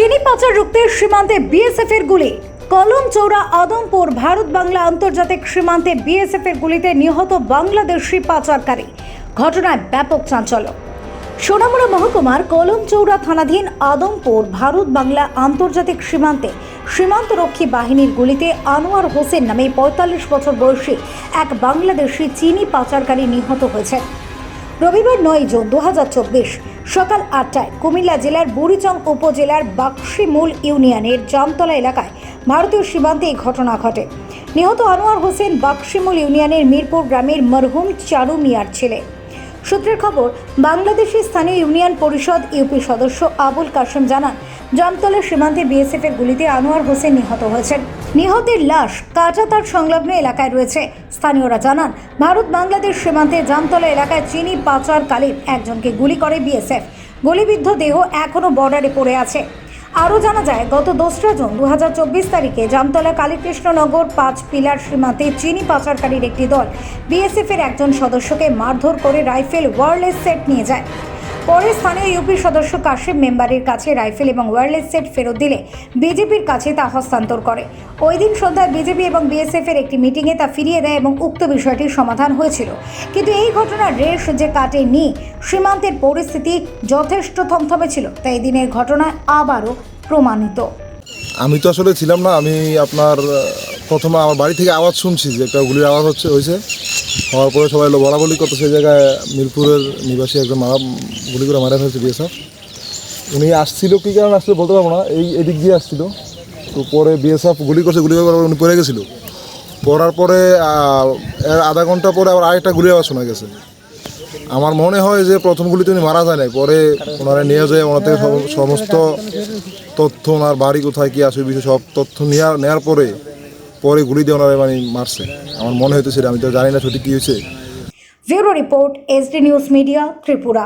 চিনি পাচার রুখতে সীমান্তে বিএসএফ এর গুলি। কলম চৌড়া আদমপুর, ভারত বাংলা আন্তর্জাতিক সীমান্তে বিএসএফ এর গুলিতে নিহত বাংলাদেশি পাচারকারী। ঘটনায় ব্যাপক চাঞ্চল্য। সোনামুড়া মহকুমার কলমচৌড়া থানাধীন আদমপুর, ভারত বাংলা আন্তর্জাতিক সীমান্তে সীমান্তরক্ষী বাহিনীর গুলিতে আনোয়ার হোসেন নামে পঁয়তাল্লিশ বছর বয়সী এক বাংলাদেশি চিনি পাচারকারী নিহত হয়েছেন। রবিবার নয় জুন দু হাজার চব্বিশ সকাল আটটায় কুমিল্লা জেলার বুড়িচং উপজেলার বাক্সিমূল ইউনিয়নের জামতলা এলাকায় ভারতীয় সীমান্তে এই ঘটনা ঘটে। নিহত আনোয়ার হোসেন বাক্সিমূল ইউনিয়নের মিরপুর গ্রামের মরহুম চারু মিয়ার ছেলে। সূত্রের খবর, বাংলাদেশি স্থানীয় ইউনিয়ন পরিষদ ইউপি সদস্য আবুল কাশেম জানান জামতলা সীমান্তে বিএসএফ এর গুলিতে আনোয়ার হোসেন নিহত হয়েছেন। নিহতের লাশ কাটাতার সংলগ্ন এলাকায় রয়েছে। স্থানীয়রা জানান, ভারত বাংলাদেশ সীমান্তে জামতলা এলাকায় চিনি পাচারকালীন একজনকে গুলি করে বিএসএফ। গুলিবিদ্ধ দেহ এখনও বর্ডারে পড়ে আছে। আরও জানা যায়, গত দোসরা জুন দু হাজার চব্বিশ তারিখে জামতলা কালীকৃষ্ণনগর পাঁচ পিলার সীমান্তে চিনি পাচারকারীর একটি দল বিএসএফের একজন সদস্যকে মারধর করে রাইফেল ওয়ারলেস সেট নিয়ে যায়। পরে স্থানীয় ইউপি সদস্য কাশিম মেম্বারের কাছে রাইফেল এবং ওয়্যারলেস সেট ফেরত দিলে বিজেপির কাছে তা হস্তান্তর করে। ওই দিন সন্ধ্যায় বিজেপি এবং বিএসএফ এর একটি মিটিংয়ে তা ফিরিয়ে দেয় এবং উক্ত বিষয়টির সমাধান হয়েছিল। কিন্তু এই ঘটনার রেশ যে কাটেনি, সীমান্তের পরিস্থিতি যথেষ্ট থমথমে ছিল, তাই দিনের ঘটনা আবারও প্রমাণিত। আমি তো আসলে ছিলাম না, আমি আপনার প্রথমে আমার বাড়ি থেকে আওয়াজ শুনছি যে একটা গুলির আওয়াজ হচ্ছে, হয়েছে। হওয়ার পরে সবাই লোক বলা বলি করতো। সেই জায়গায় মিরপুরের নিবাসী একজন মারা গুলি করে মারা ফেলছে বিএসএফ। উনি আসছিল কী কারণে আসছিল বলতে পারব না। এই এদিক দিয়ে আসছিল। তো পরে বিএসএফ গুলি করছে, গুলি করার উনি পড়ে গেছিল। পড়ার পরে এর আধা ঘণ্টা পরে আবার আরেকটা গুলি আওয়াজ শোনা গেছে। আমার মনে হয় যে প্রথম গুলিতে উনি মারা যায় নাই। পরে ওনারা নিয়ে যায়, ওনার থেকে সমস্ত তথ্য, ওনার বাড়ি কোথায়, কী আছে বিষয় সব তথ্য নেওয়ার নেওয়ার পরে পরে গুলি দিয়ে ওনারা মানে মারছে। আমার মনে হইতেছে আমি তো জানি না সঠিক কী হয়েছে। Bureau report SD news media, Tripura.